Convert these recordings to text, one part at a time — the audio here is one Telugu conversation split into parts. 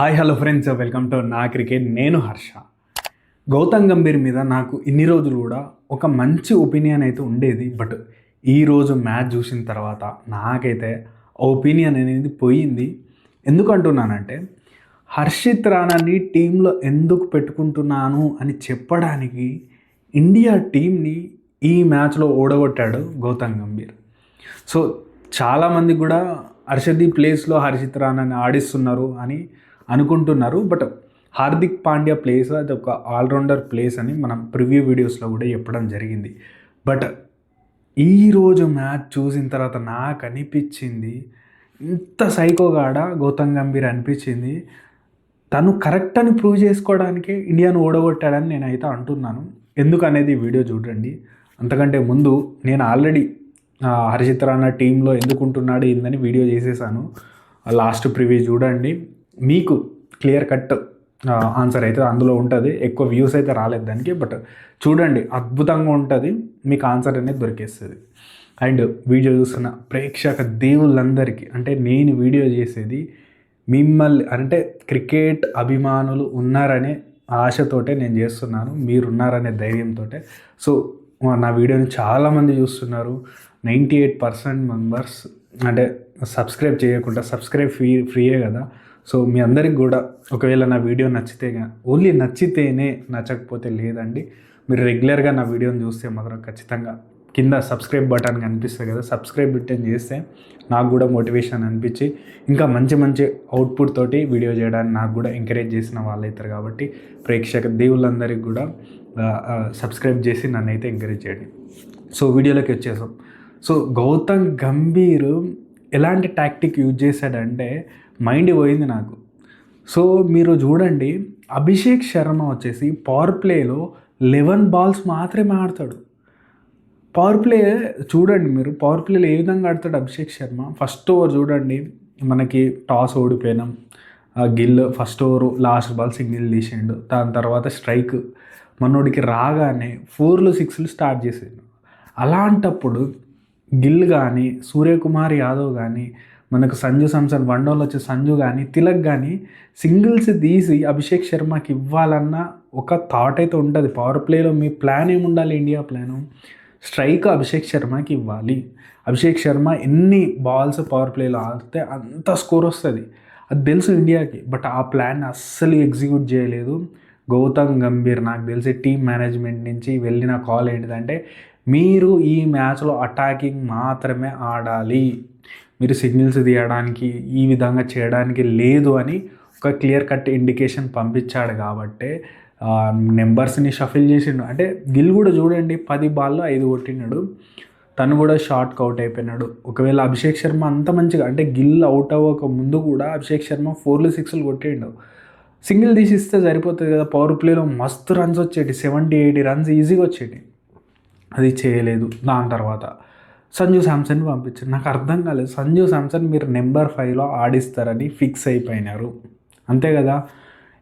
Hi hello friends welcome to నా క్రికెట్ నేను హర్ష. గౌతమ్ గంభీర్ మీద నాకు ఇన్ని రోజులు కూడా ఒక మంచి ఒపీనియన్ అయితే ఉండేది. బట్ ఈరోజు మ్యాచ్ చూసిన తర్వాత నాకైతే ఆ ఒపీనియన్ అనేది పోయింది. ఎందుకు అంటున్నానంటే హర్షిత్ రాణాని టీంలో ఎందుకు పెట్టుకుంటున్నాను అని చెప్పడానికి ఇండియా టీంని ఈ మ్యాచ్లో ఓడగొట్టాడు గౌతమ్ గంభీర్. సో చాలామంది కూడా హర్షదీప్ ప్లేస్లో హర్షిత్ రాణాని ఆడిస్తున్నారు అని అనుకుంటున్నారు. బట్ హార్దిక్ పాండ్యా ప్లేస్ అది ఒక ఆల్రౌండర్ ప్లేస్ అని మనం ప్రివ్యూ వీడియోస్లో కూడా చెప్పడం జరిగింది. బట్ ఈరోజు మ్యాచ్ చూసిన తర్వాత నాకు అనిపించింది ఇంత సైకోగాడ గౌతమ్ గంభీర్ అనిపించింది. తను కరెక్ట్ అని ప్రూవ్ చేసుకోవడానికే ఇండియాను ఓడగొట్టాడని నేనైతే అంటున్నాను. ఎందుకు అనేది వీడియో చూడండి. అంతకంటే ముందు నేను ఆల్రెడీ హర్షిత్ రాణా టీంలో ఎందుకు ఉంటున్నాడు ఏందని వీడియో చేసేసాను. లాస్ట్ ప్రివ్యూ చూడండి. మీకు క్లియర్ కట్ ఆన్సర్ అయితే అందులో ఉంటుంది. ఎక్కువ వ్యూస్ అయితే రాలేదు దానికి బట్ చూడండి అద్భుతంగా ఉంటుంది. మీకు ఆన్సర్ అనేది దొరికేస్తుంది. అండ్ వీడియో చూస్తున్న ప్రేక్షక దేవుళ్ళందరికీ అంటే నేను వీడియో చేసేది మిమ్మల్ని అంటే క్రికెట్ అభిమానులు ఉన్నారనే ఆశతోటే నేను చేస్తున్నాను. మీరు ఉన్నారనే ధైర్యంతో సో నా వీడియోని చాలామంది చూస్తున్నారు. నైంటీ ఎయిట్ పర్సెంట్ మెంబర్స్ అంటే సబ్స్క్రైబ్ చేయకుండా సబ్స్క్రైబ్ ఫ్రీ ఫ్రీయే కదా. సో మీ అందరికి కూడా ఒకవేళ నా వీడియో నచ్చితే ఓన్లీ నచ్చితేనే నచ్చకపోతే లేదండి. మీరు రెగ్యులర్గా నా వీడియోని చూస్తే మాత్రం ఖచ్చితంగా కింద సబ్స్క్రైబ్ బటన్ కనిపిస్తుంది కదా సబ్స్క్రైబ్ బటన్ చేస్తే నాకు కూడా మోటివేషన్ అనిపించి ఇంకా మంచి మంచి అవుట్పుట్ తోటి వీడియో చేయడానికి నాకు కూడా ఎంకరేజ్ చేసిన వాళ్ళు అవుతారు కాబట్టి ప్రేక్షక దేవుళ్ళందరికీ కూడా సబ్స్క్రైబ్ చేసి నన్ను అయితే ఎంకరేజ్ చేయండి. సో వీడియోలోకి వచ్చేసాం. సో గౌతమ్ గంభీర్ ఎలాంటి టాక్టిక్ యూజ్ చేశాడంటే మైండ్ పోయింది నాకు. సో మీరు చూడండి అభిషేక్ శర్మ వచ్చేసి పవర్ ప్లేలో లెవెన్ బాల్స్ మాత్రమే ఆడతాడు. పవర్ ప్లే చూడండి మీరు పవర్ ప్లేలో ఏ విధంగా ఆడతాడు అభిషేక్ శర్మ? ఫస్ట్ ఓవర్ చూడండి మనకి toss ఓడిపోయినాం. Gill first over last ball single తీసిండు. దాని తర్వాత స్ట్రైక్ మనోడికి రాగానే ఫోర్లు సిక్స్లు స్టార్ట్ చేసిండు. అలాంటప్పుడు గిల్ కానీ సూర్యకుమార్ యాదవ్ కానీ మనకు సంజు సామ్సన్ వన్డోలో వచ్చే సంజు కానీ తిలక్ కానీ సింగిల్స్ తీసి అభిషేక్ శర్మకి ఇవ్వాలన్న ఒక థాట్ అయితే ఉంటుంది. పవర్ ప్లేలో మీ ప్లాన్ ఏముండాలి? ఇండియా ప్లాను స్ట్రైక్ అభిషేక్ శర్మకి ఇవ్వాలి. అభిషేక్ శర్మ ఎన్ని బాల్స్ పవర్ ప్లేలో ఆడితే అంత స్కోర్ వస్తుంది. అది తెలుసు ఇండియాకి బట్ ఆ ప్లాన్ అస్సలు ఎగ్జిక్యూట్ చేయలేదు. గౌతమ్ గంభీర్ నాకు తెలిసి టీం మేనేజ్మెంట్ నుంచి వెళ్ళిన కాల్ ఏంటిదంటే మీరు ఈ మ్యాచ్లో అటాకింగ్ మాత్రమే ఆడాలి. మీరు సిగ్నల్స్ తీయడానికి ఈ విధంగా చేయడానికి లేదు అని ఒక క్లియర్ కట్ ఇండికేషన్ పంపించాడు కాబట్టి నెంబర్స్ని షఫిల్ చేసిండు. అంటే గిల్ కూడా చూడండి పది బాల్లో ఐదు కొట్టినాడు తను కూడా షార్ట్ అవుట్ అయిపోయినాడు. ఒకవేళ అభిషేక్ శర్మ అంత మంచిగా అంటే గిల్ అవుట్ అవ్వక ముందు కూడా అభిషేక్ శర్మ ఫోర్లు సిక్స్లు కొట్టిండు. సింగిల్ తీసి ఇస్తే సరిపోతుంది కదా పవర్ ప్లేలో మస్తు రన్స్ వచ్చేటి సెవెంటీ ఎయిటీ రన్స్ ఈజీగా వచ్చేటి. అది చేయలేదు. దాని తర్వాత సంజు శాంసన్ పంపించారు. నాకు అర్థం కాలేదు. సంజు శాంసన్ మీరు నెంబర్ ఫైవ్లో ఆడిస్తారని ఫిక్స్ అయిపోయినారు. అంతే కదా?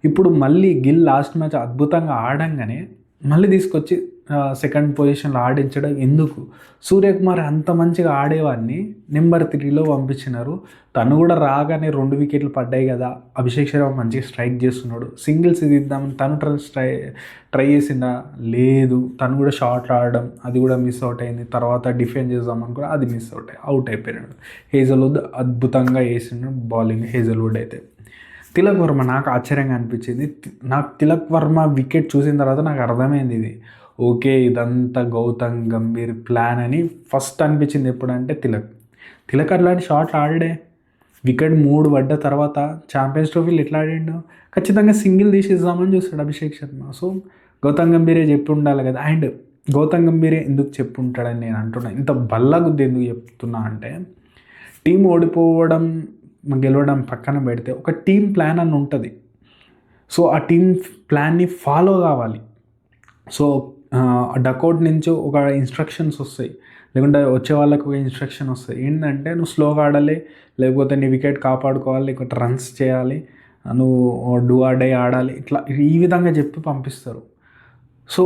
ఇప్పుడు మళ్ళీ గిల్ లాస్ట్ మ్యాచ్ అద్భుతంగా ఆడంగానే మళ్ళీ తీసుకొచ్చి సెకండ్ పొజిషన్లో ఆడించడం ఎందుకు? సూర్యకుమార్ అంత మంచిగా ఆడేవాడిని. నెంబర్ త్రీలో పంపించినారు. తను కూడా రాగానే రెండు వికెట్లు పడ్డాయి కదా. అభిషేక్ శర్మ మంచిగా స్ట్రైక్ చేస్తున్నాడు. సింగిల్స్ ఇద్దామని తను ట్రై ట్రై చేసిందా? లేదు. తను కూడా షార్ట్ ఆడడం అది కూడా మిస్ అవుట్ అయింది. తర్వాత డిఫెండ్ చేద్దామని కూడా అది మిస్ అవుట్ అవుట్ అయిపోయినాడు. హేజల్వుడ్ అద్భుతంగా వేసిండు బౌలింగ్ హేజల్వుడ్ అయితే. తిలక్ వర్మ నాకు ఆశ్చర్యంగా అనిపించింది. నాకు తిలక్ వర్మ వికెట్ చూసిన తర్వాత నాకు అర్థమైంది ఇది. ఓకే ఇదంతా గౌతమ్ గంభీర్ ప్లాన్ అని ఫస్ట్ అనిపించింది ఎప్పుడంటే తిలక్. తిలక్ అట్లాంటి షాట్లు ఆడాడే. వికెట్ మూడు పడ్డ తర్వాత ఛాంపియన్స్ ట్రోఫీలు ఎట్లా ఆడిండు? ఖచ్చితంగా సింగిల్ తీసేద్దామని చూస్తాడు అభిషేక్ శర్మ. సో గౌతమ్ గంభీరే చెప్పి ఉండాలి కదా. అండ్ గౌతమ్ గంభీరే ఎందుకు చెప్పుంటాడని నేను అంటున్నా. ఇంత బల్లగుద్ది ఎందుకు చెప్తున్నా అంటే టీం ఓడిపోవడం గెలవడం పక్కన పెడితే ఒక టీం ప్లాన్ అని ఉంటుంది. సో ఆ టీం ప్లాన్ని ఫాలో కావాలి. సో డకౌట్ నుంచి ఒక ఇన్స్ట్రక్షన్స్ వస్తాయి. లేకుంటే వచ్చే వాళ్ళకు ఒక ఇన్స్ట్రక్షన్ వస్తాయి. ఏంటంటే నువ్వు స్లోగా ఆడాలి లేకపోతే నీ వికెట్ కాపాడుకోవాలి లేకపోతే రన్స్ చేయాలి నువ్వు డూ ఆడే డే ఆడాలి ఇట్లా ఈ విధంగా చెప్పి పంపిస్తారు. సో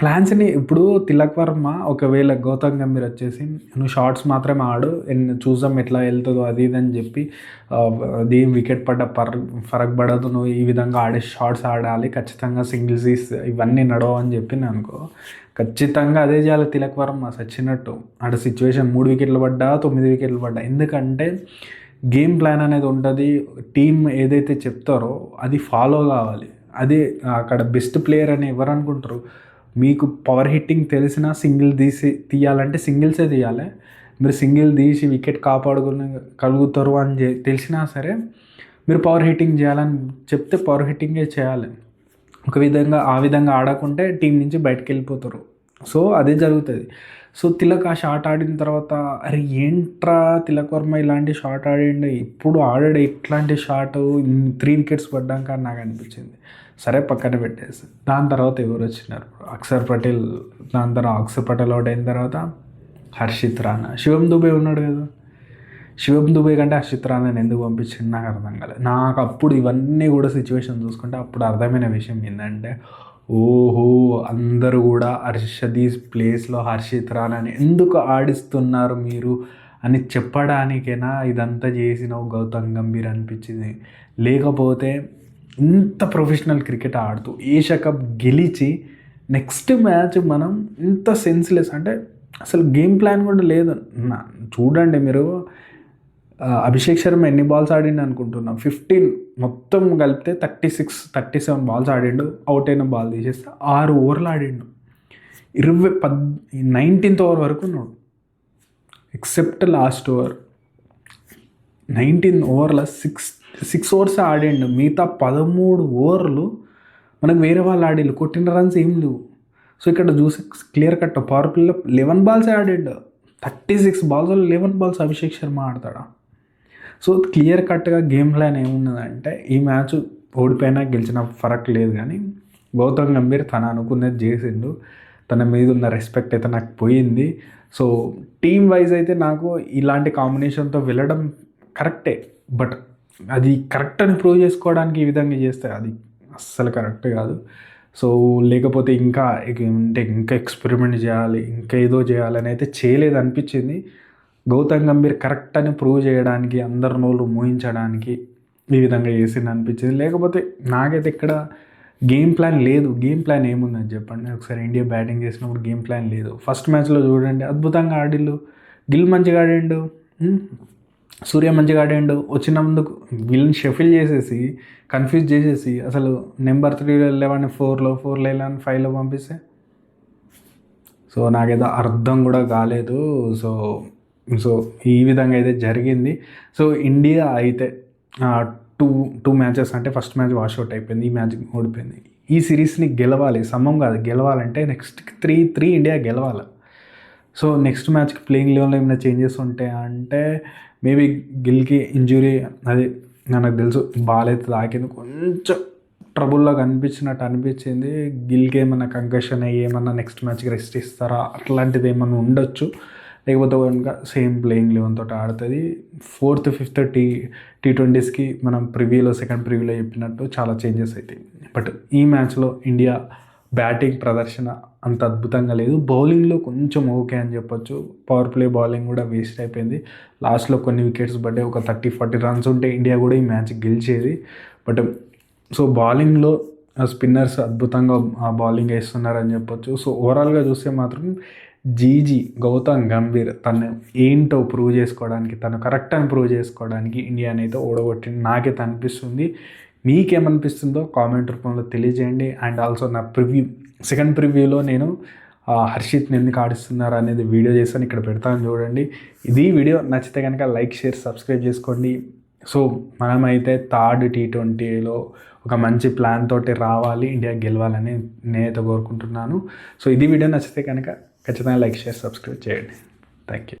ప్లాన్స్ని ఇప్పుడు తిలక్ వర్మ ఒకవేళ గౌతమ్ గంభీర్ వచ్చేసి నువ్వు షార్ట్స్ మాత్రమే ఆడు ఎన్- చూద్దాం ఎట్లా వెళ్తుందో అది ఇది అని చెప్పి అది వికెట్ పడ్డ పర్ ఫరక్ పడదు నువ్వు ఈ విధంగా ఆడే షార్ట్స్ ఆడాలి ఖచ్చితంగా సింగిల్స్ ఇవన్నీ నడవు అని చెప్పి నేను అనుకో. ఖచ్చితంగా అదే చేయాలి తిలక్ వర్మ సచ్చినట్టు. అటు సిచ్యువేషన్ మూడు వికెట్లు పడ్డా తొమ్మిది వికెట్లు పడ్డా. ఎందుకంటే గేమ్ ప్లాన్ అనేది ఉంటుంది టీం ఏదైతే చెప్తారో అది ఫాలో కావాలి. అదే అక్కడ బెస్ట్ ప్లేయర్ అని ఎవరు అనుకుంటారు? మీకు పవర్ హిట్టింగ్ తెలిసినా సింగిల్ తీసి తీయాలంటే సింగిల్సే తీయాలి. మీరు సింగిల్ తీసి వికెట్ కాపాడుకుని కలుగుతారు అని చె- తెలిసినా సరే మీరు పవర్ హిట్టింగ్ చేయాలని చెప్తే పవర్ హిట్టింగే చేయాలి. ఒక విధంగా ఆ విధంగా ఆడకుంటే టీం నుంచి బయటకు వెళ్ళిపోతారు. సో అదే జరుగుతుంది. సో తిలక్ ఆ షాట్ ఆడిన తర్వాత అరే ఏంట్రా తిలక్ వర్మ ఇలాంటి షాట్ ఆడిండు? ఇప్పుడు ఆడాడు ఇట్లాంటి షాట్ త్రీ వికెట్స్ పడ్డాక నాకు అనిపించింది. సరే పక్కన పెట్టేసి. దాని తర్వాత ఎవరు వచ్చినారు? అక్షర్ పటేల్ దాని తర్వాత అక్షర్ పటేల్ అవుట్ అయిన తర్వాత హర్షిత్ రాణా. శివం దుబే ఉన్నాడు కదా. శివం దుబే కంటే హర్షిత్ రాణాని ఎందుకు పంపించింది నాకు అర్థం కాలేదు. నాకు అప్పుడు ఇవన్నీ కూడా సిచ్యువేషన్ చూసుకుంటే అప్పుడు అర్థమైన విషయం ఏంటంటే ఓహో అందరూ కూడా హర్షదీస్ ప్లేస్లో హర్షిత్ రాణాని ఎందుకు ఆడిస్తున్నారు మీరు అని చెప్పడానికైనా ఇదంతా చేసిన గౌతమ్ గంభీర్ అనిపించింది. లేకపోతే ఇంత ప్రొఫెషనల్ క్రికెట్ ఆడుతూ ఏషియా కప్ గెలిచి నెక్స్ట్ మ్యాచ్ మనం ఇంత సెన్స్లెస్ అంటే అసలు గేమ్ ప్లాన్ కూడా లేదు. నా- చూడండి మీరు అభిషేక్ శర్మ ఎన్ని బాల్స్ ఆడిండు అనుకుంటున్నాం. ఫిఫ్టీన్ మొత్తం కలిపితే thirty six thirty seven balls ఆడిండు. Out అయిన బాల్ తీసేస్తే ఆరు ఓవర్లు ఆడిండు. ఇరవై పద్ నైన్టీన్త్ ఓవర్ వరకు ఉన్నాడు. Except last over. నైన్టీన్ ఓవర్ల సిక్స్ సిక్స్ ఓవర్స్ ఆడిండు. మిగతా పదమూడు ఓవర్లు మనకు వేరే వాళ్ళు ఆడిండు కొట్టిన రన్స్ ఏం లేవు. సో ఇక్కడ చూసి క్లియర్ కట్ పవర్ ప్లేలో లెవెన్ బాల్సే ఆడిండు. Thirty six balls eleven balls Abhishek Sharma ఆడతాడా? So clear కట్గా గేమ్ ప్లాన్ ఏమున్నదంటే ఈ మ్యాచ్ ఓడిపోయినా గెలిచిన ఫరక్ లేదు కానీ గౌతమ్ గంభీర్ తన అనుకున్నది చేసిండు. తన మీద ఉన్న రెస్పెక్ట్ అయితే నాకు పోయింది. సో టీం వైజ్ అయితే నాకు ఇలాంటి కాంబినేషన్తో వెళ్ళడం కరెక్టే బట్ అది కరెక్ట్ అని ప్రూవ్ చేసుకోవడానికి ఈ విధంగా చేస్తే అది అస్సలు కరెక్ట్ కాదు. సో లేకపోతే ఇంకా అంటే ఇంకా ఎక్స్పెరిమెంట్ చేయాలి ఇంకా ఏదో చేయాలని అయితే చేయలేదు అనిపించింది. గౌతమ్ గంభీర్ కరెక్ట్ అని ప్రూవ్ చేయడానికి అందరి నోళ్ళు మోహించడానికి ఈ విధంగా చేసింది అనిపించింది. లేకపోతే నాకైతే ఇక్కడ గేమ్ ప్లాన్ లేదు. గేమ్ ప్లాన్ ఏముందని చెప్పండి. ఒకసారి ఇండియా బ్యాటింగ్ చేసినప్పుడు గేమ్ ప్లాన్ లేదు. ఫస్ట్ మ్యాచ్లో చూడండి. అద్భుతంగా ఆడిల్లు. గిల్ మంచిగా ఆడిండు. సూర్య మంచిగా అడెండు వచ్చిన ముందుకు వీళ్ళని షెఫిల్ చేసేసి కన్ఫ్యూజ్ చేసేసి అసలు నెంబర్ త్రీలో వెళ్ళేవాడిని ఫోర్లో ఫోర్ వెళ్ళాను ఫైవ్లో పంపిస్తే? సో నాకేదో అర్థం కూడా కాలేదు. సో సో ఈ విధంగా అయితే జరిగింది. సో ఇండియా అయితే టూ టూ మ్యాచెస్ అంటే ఫస్ట్ మ్యాచ్ వాష్అవుట్ అయిపోయింది ఈ మ్యాచ్ ఓడిపోయింది. ఈ సిరీస్ని గెలవాలి సమం కాదు గెలవాలంటే నెక్స్ట్ త్రీ త్రీ ఇండియా గెలవాలి. సో నెక్స్ట్ మ్యాచ్కి ప్లేయింగ్ లెవెల్లో ఏమైనా చేంజెస్ ఉంటాయా అంటే మేబీ గిల్కి ఇంజురీ అది నాకు తెలుసు బాల్ అయితే తాకింది. కొంచెం ట్రబుల్లో కనిపించినట్టు అనిపించింది. గిల్కి ఏమన్నా కంకషన్ అయ్యి ఏమన్నా నెక్స్ట్ మ్యాచ్కి రెస్ట్ ఇస్తారా? అట్లాంటిది ఏమన్నా ఉండొచ్చు? లేకపోతే కనుక సేమ్ ప్లేయింగ్ లెవెన్ తోటి ఆడుతుంది. ఫోర్త్ ఫిఫ్త్ టీ టీ ట్వంటీస్కి మనం ప్రివ్యూలో సెకండ్ ప్రివ్యూలో చెప్పినట్టు చాలా చేంజెస్ అవుతాయి బట్ ఈ మ్యాచ్లో ఇండియా బ్యాటింగ్ ప్రదర్శన అంత అద్భుతంగా లేదు. బౌలింగ్లో కొంచెం ఓకే అని చెప్పొచ్చు. పవర్ ప్లే బౌలింగ్ కూడా వేస్ట్ అయిపోయింది. లాస్ట్లో కొన్ని వికెట్స్ పడ్డాయి. ఒక థర్టీ ఫార్టీ రన్స్ ఉంటే ఇండియా కూడా ఈ మ్యాచ్ గెలిచేది. బట్ సో బౌలింగ్లో స్పిన్నర్స్ అద్భుతంగా బౌలింగ్ వేస్తున్నారని చెప్పొచ్చు. సో ఓవరాల్గా చూస్తే మాత్రం జీజీ గౌతమ్ గంభీర్ తను ఏంటో ప్రూవ్ చేసుకోవడానికి తను కరెక్ట్ అని ప్రూవ్ చేసుకోవడానికి ఇండియాని అయితే ఓడగొట్టింది. నాకైతే అనిపిస్తుంది. మీకేమనిపిస్తుందో కామెంట్ రూపంలో తెలియజేయండి. అండ్ ఆల్సో నా ప్రివ్యూ సెకండ్ ప్రివ్యూలో నేను హర్షిత్ని ఎందుకు ఆడిస్తున్నారు అనేది వీడియో చేస్తాను ఇక్కడ పెడతాను చూడండి. ఇది వీడియో నచ్చితే కనుక లైక్ షేర్ సబ్స్క్రైబ్ చేసుకోండి. సో మనమైతే థర్డ్ టీ ట్వంటీలో ఒక మంచి ప్లాన్ తోటి రావాలి ఇండియా గెలవాలని నేనైతే కోరుకుంటున్నాను. సో ఇది వీడియో నచ్చితే కనుక ఖచ్చితంగా లైక్ షేర్ సబ్స్క్రైబ్ చేయండి. Thank you